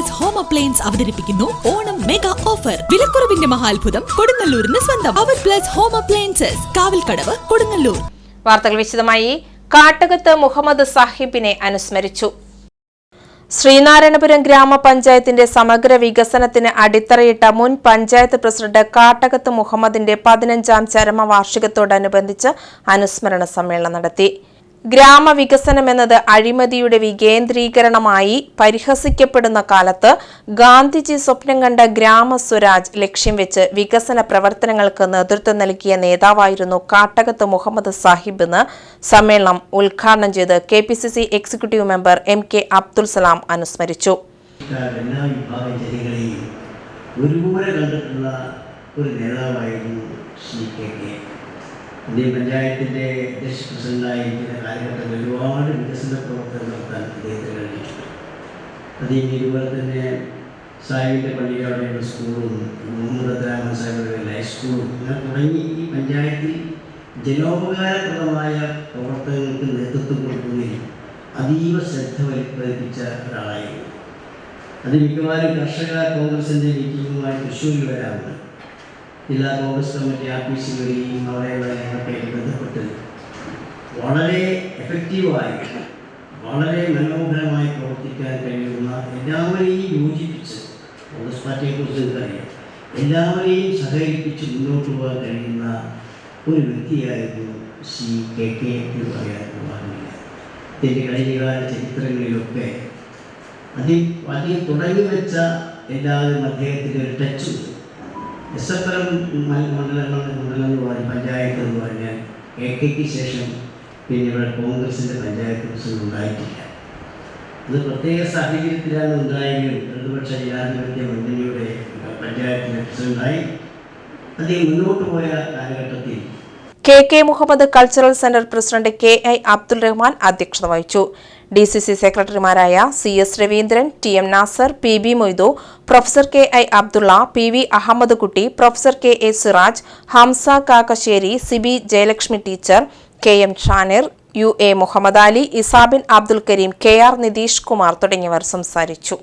Plus home appliance അവതരിപ്പിക്കുന്നു. Onam mega offer വിലക്കുറവിന്റെ മഹാത്ഭുതം കൊടുങ്ങല്ലൂരിന് സ്വന്തം. അവർ plus home appliances Kavalkadavu Kodungallur. വാർത്തകൾ വിശദമായി. കാട്ടകത്ത് മുഹമ്മദ് സാഹിബിനെ അനുസ്മരിച്ചു. ശ്രീനാരായണപുരം ഗ്രാമപഞ്ചായത്തിന്റെ സമഗ്ര വികസനത്തിന് അടിത്തറയിട്ട മുൻ പഞ്ചായത്ത് പ്രസിഡന്റ് കാട്ടകത്ത് മുഹമ്മദിന്റെ പതിനഞ്ചാം ചരമവാർഷികത്തോടനുബന്ധിച്ച് അനുസ്മരണ സമ്മേളനം നടത്തി. ഗ്രാമവികസനം എന്നത് അഴിമതിയുടെ വികേന്ദ്രീകരണമായി പരിഹസിക്കപ്പെടുന്ന കാലത്ത് ഗാന്ധിജി സ്വപ്നം കണ്ട ഗ്രാമസ്വരാജ് ലക്ഷ്യം വെച്ച് വികസന പ്രവർത്തനങ്ങൾക്ക് നേതൃത്വം നൽകിയ നേതാവായിരുന്നു കാട്ടകത്ത് മുഹമ്മദ് സാഹിബ് എന്ന് സമ്മേളനം ഉദ്ഘാടനം ചെയ്ത് K P C C executive member M K Abdul Salam അനുസ്മരിച്ചു. ഒരു നേതാവായിരുന്നു ശ്രീ കെ. ഇന്ത്യ പഞ്ചായത്തിന്റെ അധ്യക്ഷ പ്രസിഡന്റായിരിക്കുന്ന കാലഘട്ടത്തിൽ ഒരുപാട് വികസന പ്രവർത്തനം നടത്താൻ അദ്ദേഹത്തിന് കഴിഞ്ഞിട്ടുണ്ട് അതേ ഇതുപോലെ തന്നെ സാഹിബിന്റെ പള്ളിയുടെ അവിടെയുള്ള സ്കൂളും മൂന്നുറത്തരാമ സാഹിബിന്റെ ഹൈസ്കൂളും അങ്ങനെ തുടങ്ങി ഈ പഞ്ചായത്തിൽ ജനോപകാരപ്രദമായ പ്രവർത്തനങ്ങൾക്ക് നേതൃത്വം കൊടുക്കുന്നതിൽ അതീവ ശ്രദ്ധ വലിപ്പിച്ച ഒരാളായിരുന്നു. അത് മിക്കവാറും കർഷക കോൺഗ്രസിന്റെ മീറ്റിങ്ങുമായി തൃശ്ശൂരിൽ വരാറുണ്ട്. ജില്ലാ കോൺഗ്രസ് കമ്മിറ്റി ആഫീസിൽ വരികയും അവിടെയുള്ള ഞങ്ങളൊക്കെ ബന്ധപ്പെട്ട് വളരെ എഫക്റ്റീവായി വളരെ മനോഹരമായി പ്രവർത്തിക്കാൻ കഴിയുന്ന എല്ലാവരെയും യോജിപ്പിച്ച് കോൺഗ്രസ് പാർട്ടിയെക്കുറിച്ച് നിങ്ങൾക്കറിയാം എല്ലാവരെയും സഹകരിപ്പിച്ച് മുന്നോട്ട് പോകാൻ കഴിയുന്ന ഒരു വ്യക്തിയായിരുന്നു സി കെ കെ എന്ന് പറയാൻ പാടില്ല ഇതിന്റെ കഴിഞ്ഞകാല ചരിത്രങ്ങളിലൊക്കെ അതിൽ അതിൽ തുടങ്ങി വെച്ച എല്ലാവരും അദ്ദേഹത്തിന്റെ ഒരു ടച്ചുണ്ട് എസ് മണ്ഡലങ്ങളുടെ മണ്ഡലം പറഞ്ഞ പഞ്ചായത്ത് എന്ന് പറഞ്ഞാൽ എ കെക്ക് ശേഷം പിന്നെ ഇവിടെ കോൺഗ്രസിന്റെ പഞ്ചായത്ത് പ്രസിഡന്റ് ഉണ്ടായിട്ടില്ല. അത് പ്രത്യേക സാഹചര്യത്തിലാണ് ഉണ്ടായെങ്കിലും ഇടതുപക്ഷ ജനാധിപത്യ മുന്നണിയുടെ പഞ്ചായത്തിന്റെ പ്രസിഡന്റായി അദ്ദേഹം മുന്നോട്ട് പോയ കാലഘട്ടത്തിൽ K K Muhammad cultural centre president K I Abdul Rahman അധ്യക്ഷത വഹിച്ചു. ഡി സി സി സെക്രട്ടറിമാരായ C S Raveendran T M Nasar P B Moidu professor K I Abdulla P V Ahmed Kutty professor K A Siraj Hamsa Kakkassery Sibi Jayalakshmi teacher K M Shanir U A Muhammad Ali Isabin Abdul Karim K R Nitish Kumar തുടങ്ങിയവർ സംസാരിച്ചു.